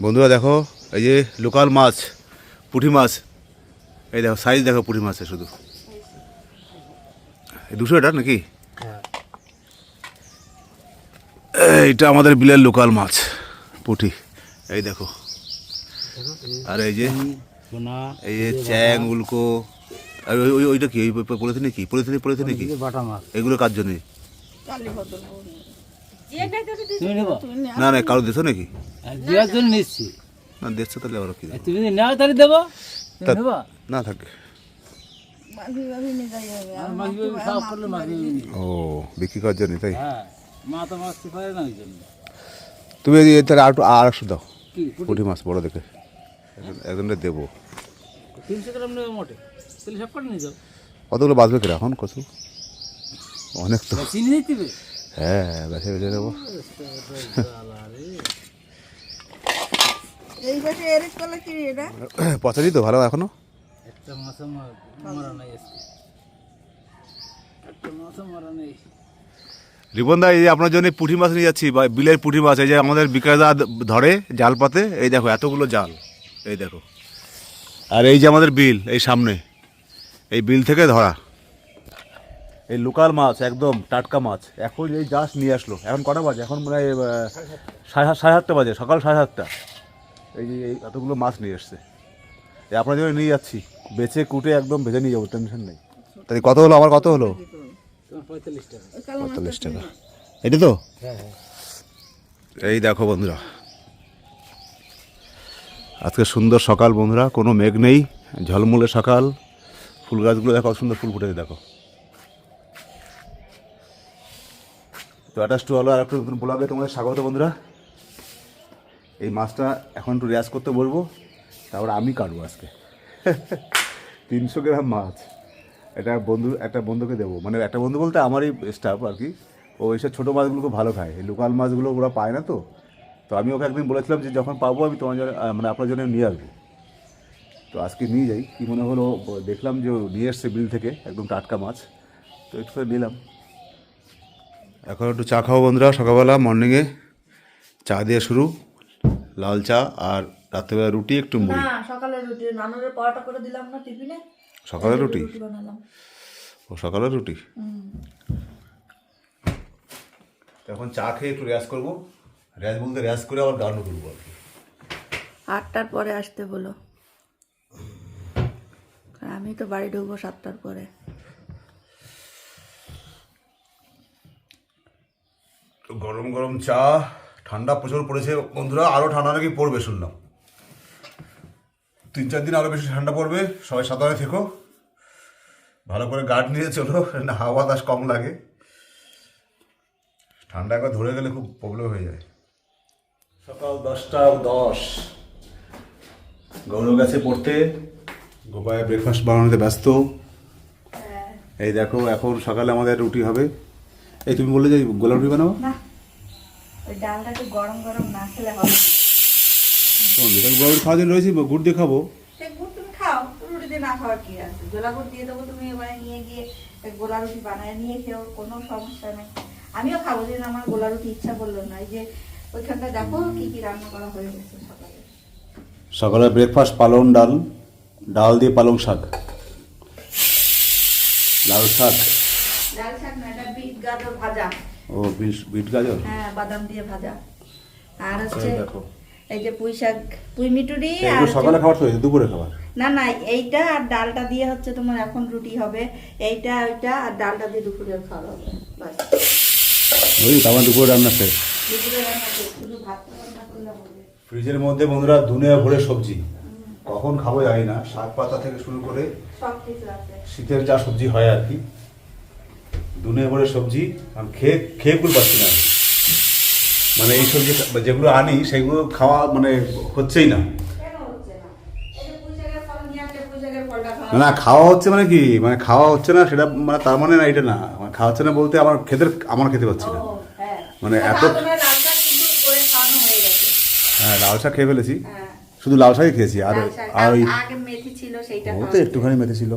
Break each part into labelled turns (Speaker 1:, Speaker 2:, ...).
Speaker 1: বন্ধুরা দেখো এই যে লোকাল মাছ পুঁটি মাছ। এই দেখো সাইজ দেখো পুঁটি মাছের শুধু। এই দুশো এটা নাকি? এইটা আমাদের বিলের লোকাল মাছ পুঁটি। এই দেখো। আর এই যে এই যে চ্যাং উল্কো আর ওই ওই- ওইটা কি? ওই পলিথিনে কি? পলিথিনে পলিথিনে কি?
Speaker 2: বাটা মাছ।
Speaker 1: এগুলো কার জন্য?
Speaker 2: তুমি নেব
Speaker 1: না না কারও দেশো নাকি?
Speaker 2: দেওয়ার জন্য নিচ্ছি।
Speaker 1: না দেশো তাহলে আবার কি
Speaker 2: তুমি যদি নেওয়া তাহলে দেবো। তুমি
Speaker 1: না থাকে।
Speaker 2: নিবে।
Speaker 1: ও বিক্রি করার জন্য তাই?
Speaker 2: হ্যাঁ মা তো মাছতে পারে না ওই জন্য।
Speaker 1: তুমি এই তাহলে আর একটু আর একশো দাও।
Speaker 2: পুঁটি?
Speaker 1: মাছ বড় দেখে। একজন- একজনকে দেবো।
Speaker 2: করে
Speaker 1: কতগুলো বাঁচবে কিনা এখন কত অনেক তো
Speaker 2: চিনি দিতে হবে।
Speaker 1: হ্যাঁ বেছে বেছে দেবো
Speaker 3: এই পাশে এরিস কলা কি এটা?
Speaker 1: পচারি তো ভালো এখনও।
Speaker 2: একটা মাছও মার- মারা একটা মাছও মারা নেই।
Speaker 1: রিপন দা এই যে আপনার জন্য পুঁটি মাছ নিয়ে যাচ্ছি বা বিলের পুঁটি মাছ এই যে আমাদের বিকাশদা ধরে জাল পাতে এই দেখো এতগুলো জাল এই দেখো। আর এই যে আমাদের বিল এই সামনে এই বিল থেকে ধরা। এই লোকাল মাছ, একদম টাটকা মাছ। এখন এই জাস্ট নিয়ে আসলো। এখন কটা বাজে? এখন মনে সাড়ে সাড়ে সাতটা বাজে, সকাল সাড়ে সাতটা। এই যে এই এতগুলো মাছ নিয়ে এসছে। এই আপনার জন্য নিয়ে যাচ্ছি। বেছে কুটে একদম ভেজে নিয়ে যাব টেনশন নেই। তাই কত হলো? আমার কত হলো?
Speaker 2: পঁয়তাল্লিশ টাকা।
Speaker 1: এটা তো? এই দেখো বন্ধুরা। আজকে সুন্দর সকাল বন্ধুরা, কোনো মেঘ নেই, ঝলমলে সকাল। ফুল গাছগুলো দেখো সুন্দর ফুল ফুটেছে, দেখো। তো অ্যাটাচ টু হলো আর একটু ব্লগে তোমাদের স্বাগত বন্ধুরা। এই মাছটা এখন একটু রেয়াজ করতে বলব, তারপর আমি কাটবো আজকে। তিনশো গ্রাম মাছ। এটা বন্ধু, একটা বন্ধুকে দেবো। মানে একটা বন্ধু বলতে আমারই স্টাফ আর কি। ও এইসব ছোটো মাছগুলো খুব ভালো খায়। এই লোকাল মাছগুলো ওরা পায় না তো। তো আমি ওকে একদিন বলেছিলাম যে যখন পাবো আমি তোমার জন্য মানে আপনার জন্য নিয়ে আসব। তো আজকে নিয়ে যাই। কী মনে হলো, দেখলাম যে নিয়ে এসছে বিল থেকে, একদম টাটকা মাছ। তো একটু নিলাম। এখন একটু চা খাব বন্ধুরা সকালবেলা মর্নিংয়ে চা দিয়ে শুরু। লাল চা আর রাত্রেবেলা রুটি একটু মুড়ি।
Speaker 3: সকালে রুটি। নানুরের পরোটা করে দিলাম না টিফিনে।
Speaker 1: সকালে রুটি? ও সকালে রুটি? এখন চা খেয়ে একটু রেয়াজ করব। রেয়াজ বলতে রেয়াজ করে আবার গানও তুলবো আর কি।
Speaker 3: আটটার পরে আসতে বলো। আমি তো বাড়ি ঢুকবো সাতটার পরে।
Speaker 1: গরম গরম চা ঠান্ডা প্রচুর পড়েছে। বন্ধুরা আরও ঠান্ডা নাকি পড়বে শুনলাম। তিন চার দিন আরও বেশি ঠান্ডা পড়বে সবাই সাবধানে থেকো। ভালো করে গার্ড নিয়ে চলো না হাওয়া বাতাস কম লাগে। ঠান্ডা একবার ধরে গেলে খুব প্রবলেম হয়ে যায়। সকাল দশটা দশ। গৌরব গেছে পড়তে। গোপায় ব্রেকফাস্ট বানানোতে ব্যস্ত। এই দেখো এখন সকালে আমাদের রুটি হবে। এই তুমি বললে যে গোলা রুটি বানাবো?
Speaker 3: না। ডালটা একটু গরম গরম না খেলে হবে
Speaker 1: খাওয়ার জন্য রয়েছি গুড় দিয়ে খাব।
Speaker 3: গুড় তুমি খাও রুটি দিয়ে না খাওয়ার কি আছে? গোলা গুড় দিয়ে দেবো তুমি এবারে নিয়ে গিয়ে গোলা রুটি বানায় নিয়ে খেও কোনো সমস্যা নেই। আমিও খাব যেদিন আমার গোলা রুটি ইচ্ছা করল না। এই যে ওইখানটা দেখো কি কি রান্না করা হয়ে গেছে সকালে।
Speaker 1: সকালে ব্রেকফাস্ট পালং ডাল ডাল দিয়ে পালং শাক। লাল শাক।
Speaker 3: ডাল শাক না এটা বিট গাজর ভাজা।
Speaker 1: ও বিট বিট গাজর?
Speaker 3: হ্যাঁ বাদাম দিয়ে ভাজা। আর হচ্ছে
Speaker 1: এই
Speaker 3: যে পুঁই শাক পুঁই মিটুরি আর
Speaker 1: সকালে খাবার তো দুপুরে খাবার?
Speaker 3: না না এইটা আর ডালটা দিয়ে হচ্ছে তোমার এখন রুটি হবে। এইটা ওইটা আর ডালটা দিয়ে দুপুরে খাওয়া হবে বাস।
Speaker 1: বুঝলি আমার দুপুরে রান্না শেষ।
Speaker 3: দুপুরে রান্না শেষ, শুধু ভাত রান্না করলে হবে।
Speaker 1: ফ্রিজের মধ্যে বন্ধুরা দুনিয়া ভরে সবজি। কখন খাব জানি না শাক পাতা থেকে শুরু করে
Speaker 3: সব কিছু আছে।
Speaker 1: শীতের যা সবজি হয় আর কি। দুনিয়া ভরে সবজি আমি খেয়ে খেয়ে পুরো পাচ্ছি না মানে এই সবজি যেগুলো আনি সেগুলো খাওয়া মানে হচ্ছেই না।
Speaker 3: না? খাওয়া
Speaker 1: না না খাওয়া হচ্ছে মানে কি? মানে খাওয়া হচ্ছে না সেটা মানে তার মানে না এটা না। মানে খাওয়া হচ্ছে না বলতে আমার খেতে আমার খেতে পাচ্ছি না।
Speaker 3: হ্যাঁ।
Speaker 1: মানে এত-
Speaker 3: হয়ে গেছে।
Speaker 1: হ্যাঁ লাল শাক খেয়ে ফেলেছি।
Speaker 3: হ্যাঁ।
Speaker 1: শুধু লাল শাকই খেয়েছি আর আর ওই
Speaker 3: আগে মেথি ছিল সেইটা
Speaker 1: ও তো একটুখানি মেথি ছিল।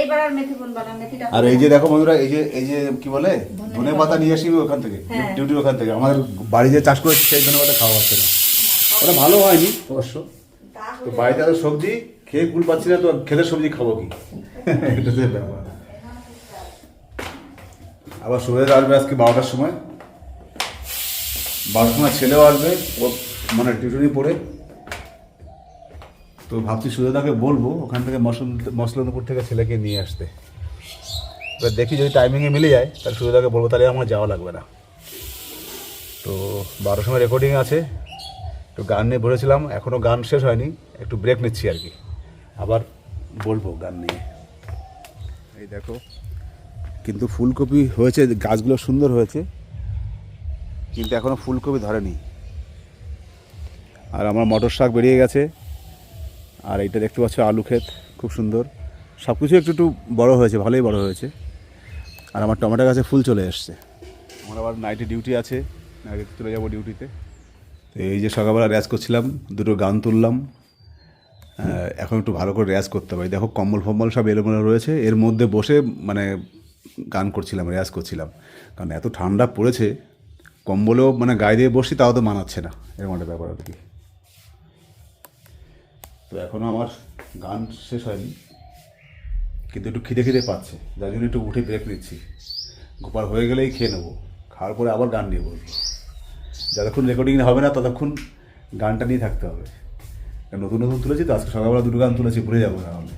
Speaker 3: এইবার আর মেথি বুনবা না মেথিটা
Speaker 1: আর এই যে দেখো বন্ধুরা এই যে এই যে কি বলে? ধনে পাতা। নিয়ে আসি ওখান থেকে
Speaker 3: হ্যাঁ।
Speaker 1: ডিউটির ওখান থেকে। আমাদের বাড়ি যে চাষ করেছি সেই ধনে পাতা খাওয়া হচ্ছে না। ওটা ভালো হয়নি অবশ্য। তো বাড়িতে এত সবজি খেয়ে কুল পাচ্ছি না তো খেলে সবজি খাব কি? এটা হচ্ছে ব্যাপার। আবার সুবিধা আসবে আজকে বারোটার সময়। বারোটার সময় ছেলেও আসবে ও মানে টিউশনি পড়ে। তো ভাবছি সুবিধাকে বলব, ওখান থেকে মশল মশলানপুর থেকে ছেলেকে নিয়ে আসতে। এবার দেখি যদি টাইমিংয়ে মিলে যায়, তাহলে সুবিধাকে বলব, তাহলে আমার যাওয়া লাগবে না। তো বারোটার সময় রেকর্ডিং আছে, একটু গান নিয়ে বলেছিলাম এখনও গান শেষ হয়নি, একটু ব্রেক নিচ্ছি আর কি। আবার বলব গান নিয়ে। এই দেখো, কিন্তু ফুলকপি হয়েছে, গাছগুলো সুন্দর হয়েছে, কিন্তু এখনও ফুলকপি ধরেনি। আর আমার মটর শাক বেরিয়ে গেছে আর এইটা দেখতে পাচ্ছ আলু ক্ষেত খুব সুন্দর। সব কিছু একটু একটু বড়ো হয়েছে ভালোই বড় হয়েছে। আর আমার টমেটো গাছে ফুল চলে এসছে। আমার আবার নাইটে ডিউটি আছে নাইটে চলে যাব ডিউটিতে। তো এই যে সকালবেলা রেয়াজ করছিলাম দুটো গান তুললাম। এখন একটু ভালো করে রেয়াজ করতে হবে। দেখো কম্বল ফম্বল সব এলোমেলো রয়েছে। এর মধ্যে বসে মানে গান করছিলাম রেয়াজ করছিলাম। কারণ এত ঠান্ডা পড়েছে কম্বলেও মানে গায়ে দিয়ে বসি তাও তো মানাচ্ছে না। এরকম একটা ব্যাপার আর কি। তো এখনও আমার গান শেষ হয়নি, কিন্তু একটু খিদে খিদে পাচ্ছে, যার জন্য একটু উঠে ব্রেক নিচ্ছি। গোপাল হয়ে গেলেই খেয়ে নেব, খাওয়ার পরে আবার গান নিয়ে বলব যতক্ষণ রেকর্ডিং হবে না ততক্ষণ গানটা নিয়ে থাকতে হবে। নতুন নতুন তুলেছি তো, আজকে সকালবেলা দুটো গান তুলেছি, ভুলে যাব তাহলে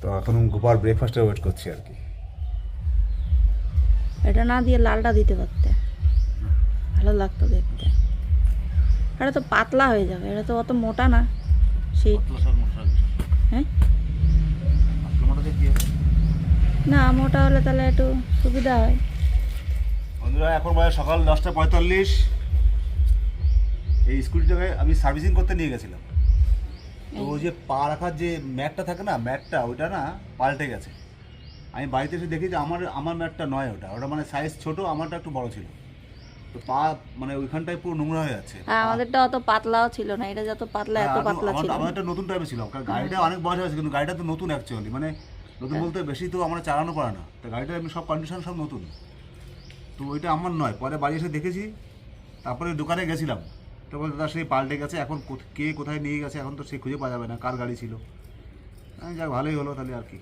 Speaker 1: তো এখন গোপাল ব্রেকফাস্টে ওয়েট করছি আর কি।
Speaker 3: এটা না দিয়ে লালটা দিতে পারতে। ভালো লাগতো দেখতে। এটা তো পাতলা হয়ে যাবে এটা তো অত মোটা না। সেই হ্যাঁ? না মোটা হলে তাহলে একটু সুবিধা হয়।
Speaker 1: বন্ধুরা এখন বাজে সকাল দশটা পঁয়তাল্লিশ। এই স্কুটিটাকে আমি সার্ভিসিং করতে নিয়ে গেছিলাম। তো ওই যে পা রাখার যে ম্যাটটা থাকে না ম্যাটটা ওইটা না পাল্টে গেছে। আমি বাড়িতে এসে দেখি যে আমার আমার ম্যাটটা নয় ওটা। ওটা মানে সাইজ ছোট আমারটা একটু বড় ছিল। তো পা মানে ওইখানটায় পুরো নোংরা হয়ে যাচ্ছে
Speaker 3: আর আমাদেরটা অত পাতলাও ছিল না এটা যত পাতলা এত
Speaker 1: হ্যাঁ,
Speaker 3: পাতলা ছিল। না।
Speaker 1: আমারটা নতুন টাইপের ছিল কারণ গাড়িটা অনেক বয়স হয়েছে কিন্তু গাড়িটা তো নতুন অ্যাকচুয়ালি মানে নতুন বলতে বেশি তো আমরা চালানো পারে না তো গাড়িটা এমনি সব কন্ডিশন সব নতুন। তো ওইটা আমার নয় পরে বাড়ি এসে দেখেছি তারপরে দোকানে গেছিলাম। তো বলতে দাদা সেই পাল্টে গেছে এখন কে কোথায় নিয়ে গেছে এখন তো সে খুঁজে পাওয়া যাবে না কার গাড়ি ছিল? যাক ভালোই হলো তাহলে আর কি।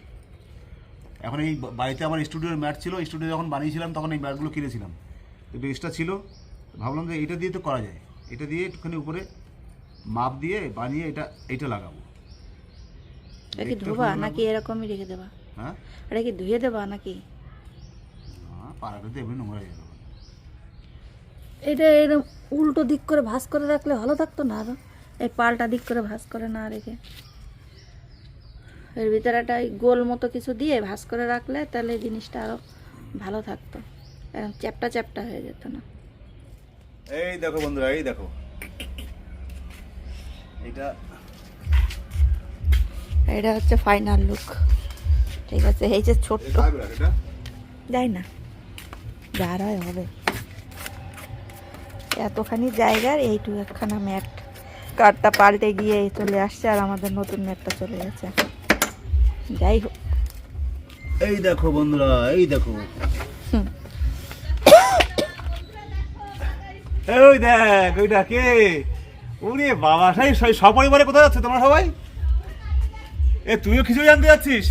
Speaker 1: এখন এই বাড়িতে আমার স্টুডিওর ম্যাট ছিল স্টুডিও যখন বানিয়েছিলাম তখন এই ম্যাটগুলো কিনেছিলাম। একটু এক্সট্রা ছিল ভাবলাম যে এটা দিয়ে তো করা যায়। এটা দিয়ে একটুখানি উপরে মাপ দিয়ে বানিয়ে এটা এইটা লাগাবো।
Speaker 3: এটা কি ধোবা নাকি এরকমই রেখে দেবা?
Speaker 1: হ্যাঁ?
Speaker 3: এটা কি ধুয়ে দেবা নাকি?
Speaker 1: পাড়াটা তো এমনি নোংরা হয়ে যাবে।
Speaker 3: এটা এরকম উল্টো দিক করে ভাঁজ করে রাখলে ভালো থাকতো না আরও? এই পাল্টা দিক করে ভাঁজ করে না রেখে? এর ভিতরে একটা গোল মতো কিছু দিয়ে ভাঁজ করে রাখলে তাহলে এই জিনিসটা আরও ভালো থাকতো। এরকম চ্যাপটা চ্যাপটা হয়ে যেত না।
Speaker 1: এই দেখো বন্ধুরা এই দেখো। এটা
Speaker 3: এটা হচ্ছে ফাইনাল লুক ঠিক আছে এই যে ছোট্ট। যাই না যার হয় হবে। এতখানি জায়গার এইটুকু একখানা ম্যাট। কারটা পাল্টে গিয়ে এই চলে আসছে আর আমাদের নতুন ম্যাটটা চলে গেছে। যাই হোক।
Speaker 1: এই দেখো বন্ধুরা এই দেখো।
Speaker 3: হুম।
Speaker 1: ওই দেখ ওইটা কে? ওরে বাবা সাই সপরিবারে কোথায় যাচ্ছে তোমরা সবাই? এ তুইও খিচুড়ি আনতে যাচ্ছিস?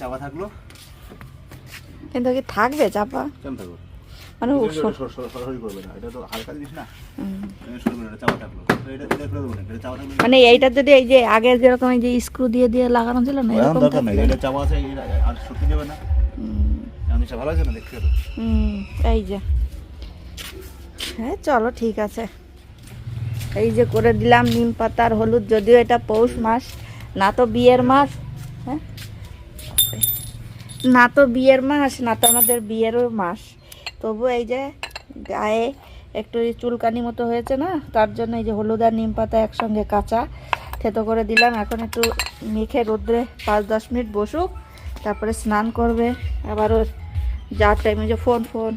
Speaker 1: চাপা থাকল।
Speaker 3: কিন্তু কি থাকবে চাপা?
Speaker 1: কেমন থাকল
Speaker 3: মানে
Speaker 1: সরাসরি করবে না এটা তো হালকা জিনিস না।
Speaker 3: মানে এইটা যদি এই যে আগের যেরকম এই যে স্ক্রু দিয়ে দিয়ে লাগানো ছিল না এরকম
Speaker 1: দরকার নেই এটা চাপা আছে আর সত্যি যাবে না। জিনিসটা ভালো আছে না দেখতে
Speaker 3: এই যে। হ্যাঁ চলো, ঠিক আছে। এই যে করে দিলাম নিম পাতার হলুদ, যদিও এটা পৌষ মাস, না তো বিয়ের মাস হ্যাঁ? না তো বিয়ের মাস, না তো আমাদের বিয়েরও মাস। তবু এই যে গায়ে একটু চুলকানি মতো হয়েছে না, তার জন্য এই যে হলুদ আর নিম পাতা একসঙ্গে কাঁচা থেতো করে দিলাম। এখন একটু মেখে রোদ্রে পাঁচ দশ মিনিট বসুক, তারপরে স্নান করবে, আবারও যার টাইমে যে ফোন ফোন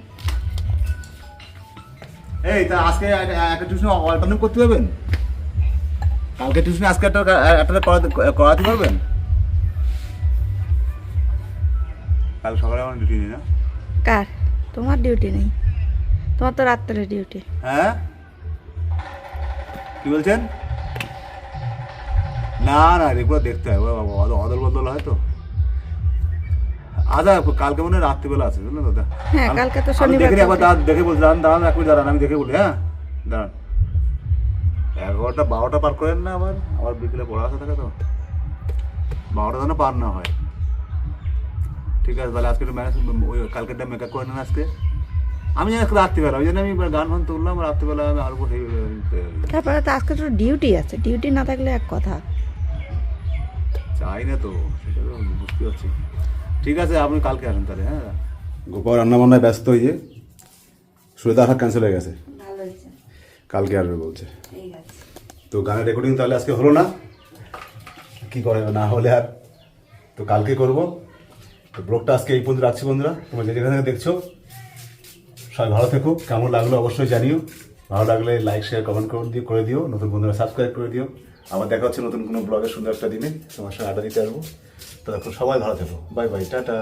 Speaker 1: এই তা আজকে একটা টিউশন অল্টারনেট করতে পারবেন? কালকে টিউশন আজকে একটা একটা করাতে পারবেন? কাল সকালে আমার ডিউটি নেই না?
Speaker 3: কার? তোমার ডিউটি নেই? তোমার তো রাত্রে ডিউটি
Speaker 1: হ্যাঁ? কি বলছেন? না না এগুলো দেখতে অদ- অদল বদল হয় তো। আচ্ছা কালকে মনে রাত্রিবেলা আছে বুঝলেন তো
Speaker 3: হ্যাঁ, কালকে তো শনিবার
Speaker 1: দেখে একবার দাঁড়ান দেখে বলছি দাঁড়ান দাঁড়ান এক দাঁড়ান আমি দেখে বলি হ্যাঁ? দাঁড়ান। এগারোটা বারোটা পার করেন না আবার আবার বিকেলে পড়াশা থাকে তো। বারোটা যেন পার না হয়। ঠিক আছে তাহলে আজকে ম্যানেজ ওই কালকেরটা মেকআপ করে নেন আজকে। আমি আজকে রাত্রিবেলা ওই জন্য আমি গান ফান তুললাম রাত্রিবেলা আমি আরও সেই
Speaker 3: তারপরে তো আজকে তো ডিউটি আছে ডিউটি না থাকলে এক কথা।
Speaker 1: চাই না তো সেটা তো বুঝতে পারছি। ঠিক আছে আপনি কালকে আসেন তাহলে হ্যাঁ? গোপাল রান্না বান্নায় ব্যস্ত হয়ে সুরেদা আসার ক্যান্সেল হয়ে গেছে। কালকে আসবে বলছে। তো গানের রেকর্ডিং তাহলে আজকে হলো না? কি করে না হলে আর? তো কালকে করব। তো ব্লগটা আজকে এই পর্যন্ত রাখছি বন্ধুরা। তোমরা যে যেখানে দেখছ সবাই ভালো থেকো। কেমন লাগল অবশ্যই জানিও। ভালো লাগলে লাইক শেয়ার কমেন্ট করে দিও করে দিও। নতুন বন্ধুরা সাবস্ক্রাইব করে দিও। আবার দেখা হচ্ছে নতুন কোনো ব্লগের সুন্দর একটা দিনে। তোমার সঙ্গে আড্ডা দিতে আসব। তো এখন সবাই ভালো থেকো। Bye bye tata.